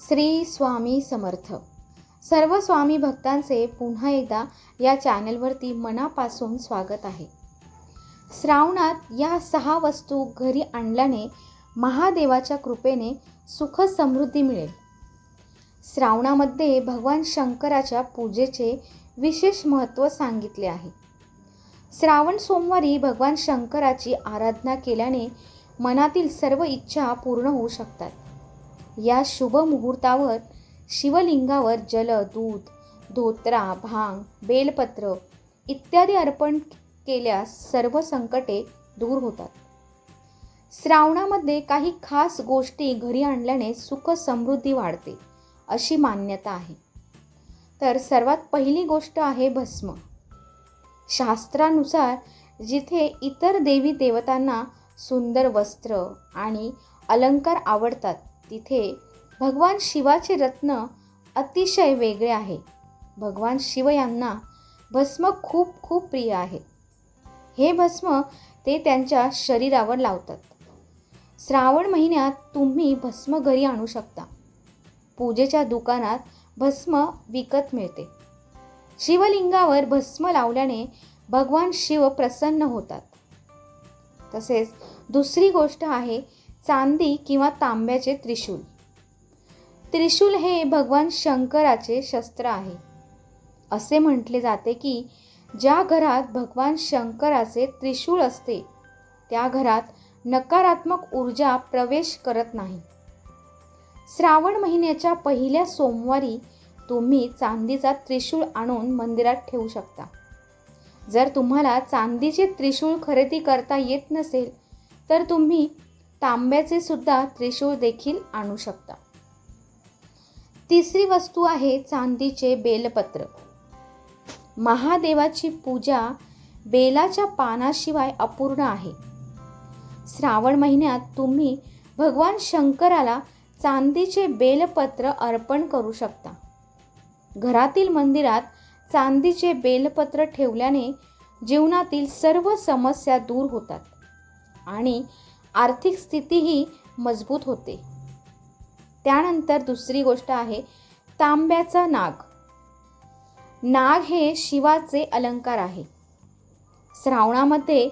श्री स्वामी समर्थ. सर्व स्वामी भक्तांचे पुन्हा एकदा या चॅनलवरती मनापासून स्वागत आहे. श्रावणात या सहा वस्तू घरी आणल्याने महादेवाच्या कृपेने सुख समृद्धी मिळेल. श्रावणामध्ये भगवान शंकराच्या पूजेचे विशेष महत्त्व सांगितले आहे. श्रावण सोमवारी भगवान शंकराची आराधना केल्याने मनातील सर्व इच्छा पूर्ण होऊ शकतात. या शुभ मुहूर्तावर शिवलिंगावर जल दूध धोत्रा भांग बेलपत्र इत्यादी अर्पण केल्यास सर्व संकटे दूर होतात. श्रावणामध्ये काही खास गोष्टी घरी आणल्याने सुख समृद्धी वाढते अशी मान्यता आहे. तर सर्वात पहिली गोष्ट आहे भस्म. शास्त्रानुसार जिथे इतर देवी देवतांना सुंदर वस्त्र आणि अलंकार आवडतात तिथे भगवान शिवाचे रत्न अतिशय वेगळे आहे. भगवान शिव यांना भस्म खूप खूप प्रिय आहे. हे भस्म ते त्यांच्या शरीरावर लावतात. श्रावण महिन्यात तुम्ही भस्म घरी आणू शकता. पूजेच्या दुकानात भस्म विकत मिळते. शिवलिंगावर भस्म लावल्याने भगवान शिव प्रसन्न होतात. तसेच दुसरी गोष्ट आहे चांदी किंवा तांब्याचे त्रिशूल. त्रिशूल हे भगवान शंकराचे शस्त्र आहे. असे म्हटले जाते की ज्या घरात भगवान शंकराचे त्रिशूळ असते त्या घरात नकारात्मक ऊर्जा प्रवेश करत नाही. श्रावण महिन्याच्या पहिल्या सोमवारी तुम्ही चांदीचा त्रिशूळ आणून मंदिरात ठेवू शकता. जर तुम्हाला चांदीचे त्रिशूळ खरेदी करता येत नसेल तर तुम्ही तांब्याचे सुद्धा त्रिशूळ देखील आणू शकता. तिसरी वस्तू आहे चांदीचे बेलपत्र. महादेवाची पूजा बेलाच्या पानाशिवाय अपूर्ण आहे. श्रावण महिन्यात तुम्ही भगवान शंकराला चांदीचे बेलपत्र अर्पण करू शकता. घरातील मंदिरात चांदीचे बेलपत्र ठेवल्याने जीवनातील सर्व समस्या दूर होतात आणि आर्थिक स्थितीही मजबूत होते. त्यानंतर दुसरी गोष्ट आहे तांब्याचा नाग. नाग हे शिवाचे अलंकार आहे. श्रावणामध्ये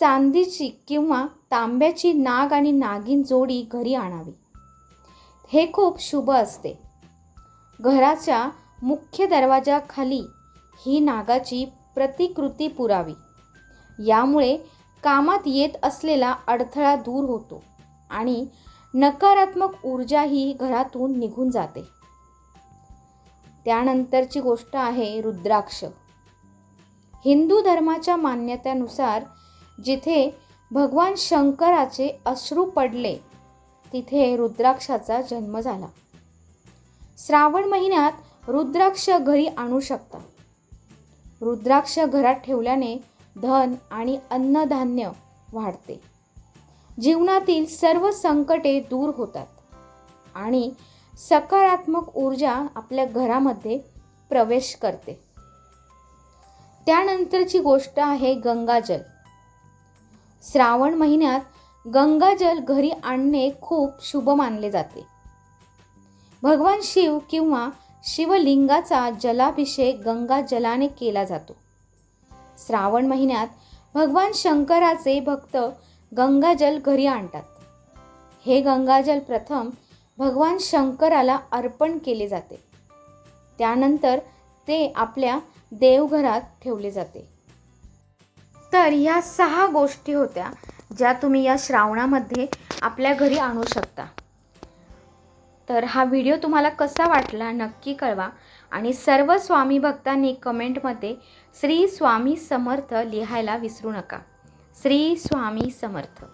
चांदीची किंवा तांब्याची नाग आणि नागिन जोडी घरी आणावी. हे खूप शुभ असते. घराच्या मुख्य दरवाजाखाली ही नागाची प्रतिकृती पुरावी. यामुळे कामात येत असलेला अडथळा दूर होतो आणि नकारात्मक ऊर्जाही घरातून निघून जाते. त्यानंतरची गोष्ट आहे रुद्राक्ष. हिंदू धर्माच्या मान्यतेनुसार जिथे भगवान शंकराचे अश्रू पडले तिथे रुद्राक्षाचा जन्म झाला. श्रावण महिन्यात रुद्राक्ष घरी आणू शकता रुद्राक्ष घरात ठेवल्याने धन आणि अन्नधान्य वाढते. जीवनातील सर्व संकटे दूर होतात आणि सकारात्मक ऊर्जा आपल्या घरामध्ये प्रवेश करते. त्यानंतरची गोष्ट आहे गंगाजल. श्रावण महिन्यात गंगाजल घरी आणणे खूप शुभ मानले जाते. भगवान शिव किंवा शिवलिंगाचा जलाभिषेक गंगाजलाने केला जातो. श्रावण महिन्यात भगवान शंकराचे भक्त गंगाजल घरी आणतात. हे गंगाजल प्रथम भगवान शंकराला अर्पण केले जाते. त्यानंतर ते आपल्या देवघरात ठेवले जाते. तर ह्या सहा गोष्टी होत्या ज्या तुम्ही या श्रावणामध्ये आपल्या घरी आणू शकता. तर हा व्हिडिओ तुम्हाला कसा वाटला नक्की कळवा. आणि सर्व स्वामी भक्तांनी कमेंटमध्ये श्री स्वामी समर्थ लिहायला विसरू नका. श्री स्वामी समर्थ.